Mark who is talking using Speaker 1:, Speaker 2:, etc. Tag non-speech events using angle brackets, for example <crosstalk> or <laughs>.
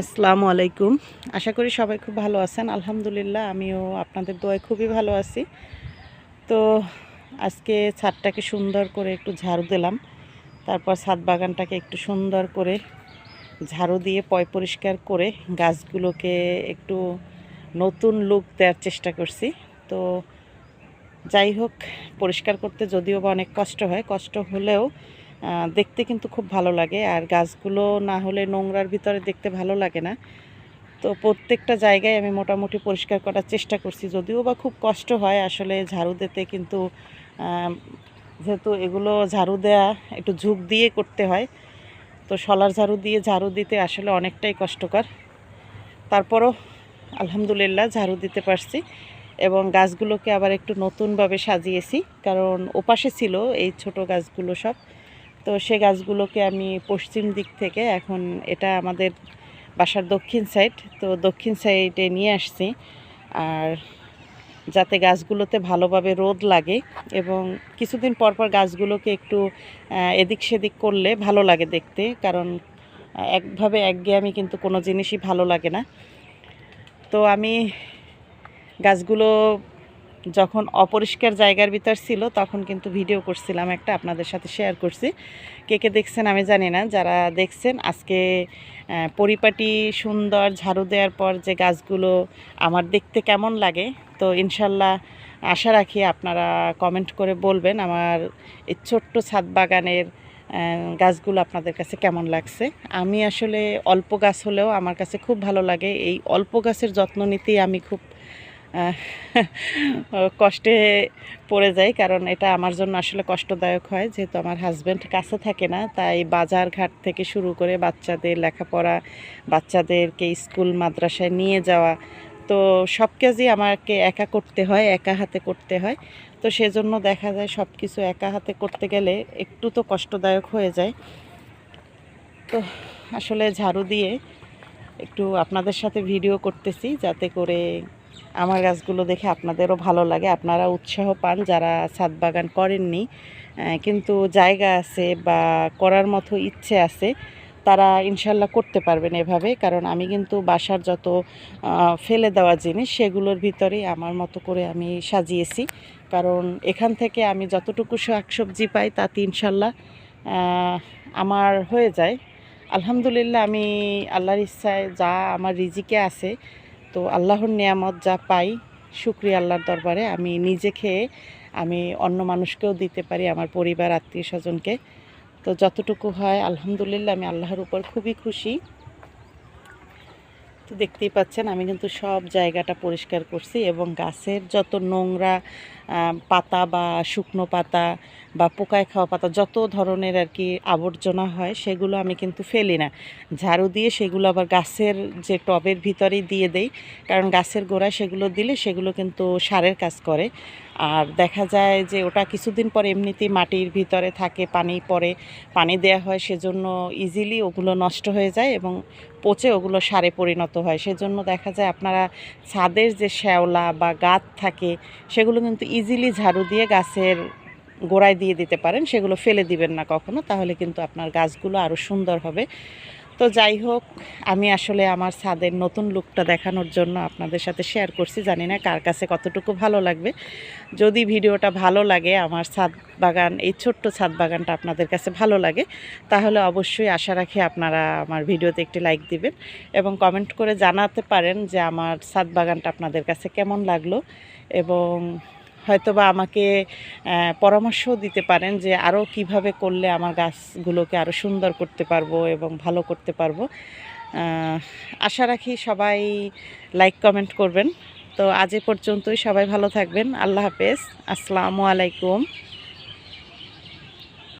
Speaker 1: আসসালামু আলাইকুম। আশা করি সবাই খুব ভালো আছেন। আলহামদুলিল্লাহ, আমিও আপনাদের দোয়ায় খুবই ভালো আছি। তো আজকে ছাদটাকে সুন্দর করে একটু ঝাড়ু দিলাম। তারপর ছাদ বাগানটাকে একটু সুন্দর করে ঝাড়ু দিয়ে পয় পরিষ্কার করে গাছগুলোকে একটু নতুন লুক দেওয়ার চেষ্টা করছি। তো যাই হোক, পরিষ্কার করতে যদিও বা অনেক কষ্ট হয়, কষ্ট হলেও দেখতে কিন্তু খুব ভালো লাগে। আর গাছগুলো না হলে নোংরার ভিতরে দেখতে ভালো লাগে না। তো প্রত্যেকটা জায়গায় আমি মোটামুটি পরিষ্কার করার চেষ্টা করছি। যদিও বা খুব কষ্ট হয় আসলে ঝাড়ু দিতে, কিন্তু যেহেতু এগুলো ঝাড়ু দেয়া একটু ঝুঁক দিয়ে করতে হয়, তো শলার ঝাড়ু দিয়ে ঝাড়ু দিতে আসলে অনেকটাই কষ্টকর। তারপরও আলহামদুলিল্লাহ ঝাড়ু দিতে পারছি এবং গাছগুলোকে আবার একটু নতুনভাবে সাজিয়েছি। কারণ ওপাশে ছিল এই ছোট গাছগুলো সব। তো সে গাছগুলোকে আমি পশ্চিম দিক থেকে এখন এটা আমাদের বাসার দক্ষিণ সাইড তো দক্ষিণ সাইডে নিয়ে আসছি। আর যাতে গাছগুলোতে ভালোভাবে রোদ লাগে এবং কিছুদিন পর পর গাছগুলোকে একটু এদিক সেদিক করলে ভালো লাগে দেখতে, কারণ একভাবে একঘেয়েমি কিন্তু কোনো জিনিসই ভালো লাগে না। তো আমি গাছগুলো যখন অপরিষ্কার জায়গার ভিতর ছিল, তখন কিন্তু ভিডিও করছিলাম একটা, আপনাদের সাথে শেয়ার করছি। কে কে দেখছেন আমি জানি না, যারা দেখছেন, আজকে পরিপাটি সুন্দর ঝাড়ু দেওয়ার পর যে গাছগুলো আমার দেখতে কেমন লাগে, তো ইনশাল্লাহ আশা রাখি আপনারা কমেন্ট করে বলবেন আমার এই ছোট্ট ছাদ বাগানের গাছগুলো আপনাদের কাছে কেমন লাগছে। আমি আসলে অল্প গাছ হলেও আমার কাছে খুব ভালো লাগে। এই অল্প গাছের যত্ন নিতেই আমি খুব <laughs> কষ্টে পড়ে যাই, কারণ এটা আমার জন্য আসলে কষ্টদায়ক হয়। যেহেতু আমার হাজব্যান্ড কাছে থাকে না, তাই বাজার ঘাট থেকে শুরু করে বাচ্চাদের লেখাপড়া, বাচ্চাদেরকে স্কুল, মাদ্রাসায় নিয়ে যাওয়া, তো সব কাজই আমাকে একা করতে হয়, একা হাতে করতে হয়। তো সেজন্য দেখা যায় সব কিছু একা হাতে করতে গেলে একটু তো কষ্টদায়ক হয়ে যায়। তো আসলে ঝাড়ু দিয়ে একটু আপনাদের সাথে ভিডিও করতেছি, যাতে করে আমার গাছগুলো দেখে আপনাদেরও ভালো লাগে। আপনারা উৎসাহ পান যারা ছাদ বাগান করেননি। কিন্তু জায়গা আছে বা করার মতো ইচ্ছে আছে, তারা ইনশাল্লাহ করতে পারবেন এভাবে। কারণ আমি কিন্তু বাসার যত ফেলে দেওয়া জিনিস, সেগুলোর ভিতরেই আমার মতো করে আমি সাজিয়েছি। কারণ এখান থেকে আমি যতটুকু শাকসবজি পাই, তাতে ইনশাল্লাহ আমার হয়ে যায়। আলহামদুলিল্লাহ, আমি আল্লাহর ইচ্ছায় যা আমার রিজিকে আছে তো আল্লাহর নিয়ামত যা পাই, শুক্রিয়া আল্লাহর দরবারে। আমি নিজে খেয়ে আমি অন্য মানুষকেও দিতে পারি, আমার পরিবার, আত্মীয় স্বজনকে। তো যতটুকু হয়, আলহামদুলিল্লাহ আমি আল্লাহর উপর খুবই খুশি। তো দেখতেই পাচ্ছেন, আমি কিন্তু সব জায়গাটা পরিষ্কার করছি এবং গাছের যত নোংরা পাতা বা শুকনো পাতা বা পোকায় খাওয়া পাতা, যত ধরনের আর কি আবর্জনা হয়, সেগুলো আমি কিন্তু ফেলি না। ঝাড়ু দিয়ে সেগুলো আবার গাছের যে টবের ভিতরেই দিয়ে দেই, কারণ গাছের গোড়ায় সেগুলো দিলে সেগুলো কিন্তু সারের কাজ করে। আর দেখা যায় যে ওটা কিছুদিন পর এমনিতেই মাটির ভিতরে থাকে, পানি পড়ে, পানি দেওয়া হয়, সেজন্য ইজিলি ওগুলো নষ্ট হয়ে যায় এবং পচে ওগুলো সারে পরিণত হয়। সেজন্য দেখা যায় আপনারা ছাদের যে শ্যাওলা বা গাছ থাকে, সেগুলো কিন্তু ইজিলি ঝাড়ু দিয়ে গাছের গোড়ায় দিয়ে দিতে পারেন, সেগুলো ফেলে দিবেন না কখনো, তাহলে কিন্তু আপনার গাছগুলো আরও সুন্দর হবে। তো যাই হোক, আমি আসলে আমার ছাদের নতুন লুকটা দেখানোর জন্য আপনাদের সাথে শেয়ার করছি, জানি না কার কাছে কতটুকু ভালো লাগবে। যদি ভিডিওটা ভালো লাগে, আমার ছাদ বাগান, এই ছোট্ট ছাদ বাগানটা আপনাদের কাছে ভালো লাগে, তাহলে অবশ্যই আশা রাখি আপনারা আমার ভিডিওতে একটি লাইক দিবেন এবং কমেন্ট করে জানাতে পারেন যে আমার ছাদ বাগানটা আপনাদের কাছে কেমন লাগল এবং হয়তোবা আমাকে পরামর্শ দিতে পারেন যে আরও কীভাবে করলে আমার গাছগুলোকে আরও সুন্দর করতে পারব এবং ভালো করতে পারব। আশা রাখি সবাই লাইক, কমেন্ট করবেন। তো আজ এ পর্যন্তই। সবাই ভালো থাকবেন। আল্লাহ হাফেজ। আসসালামু আলাইকুম।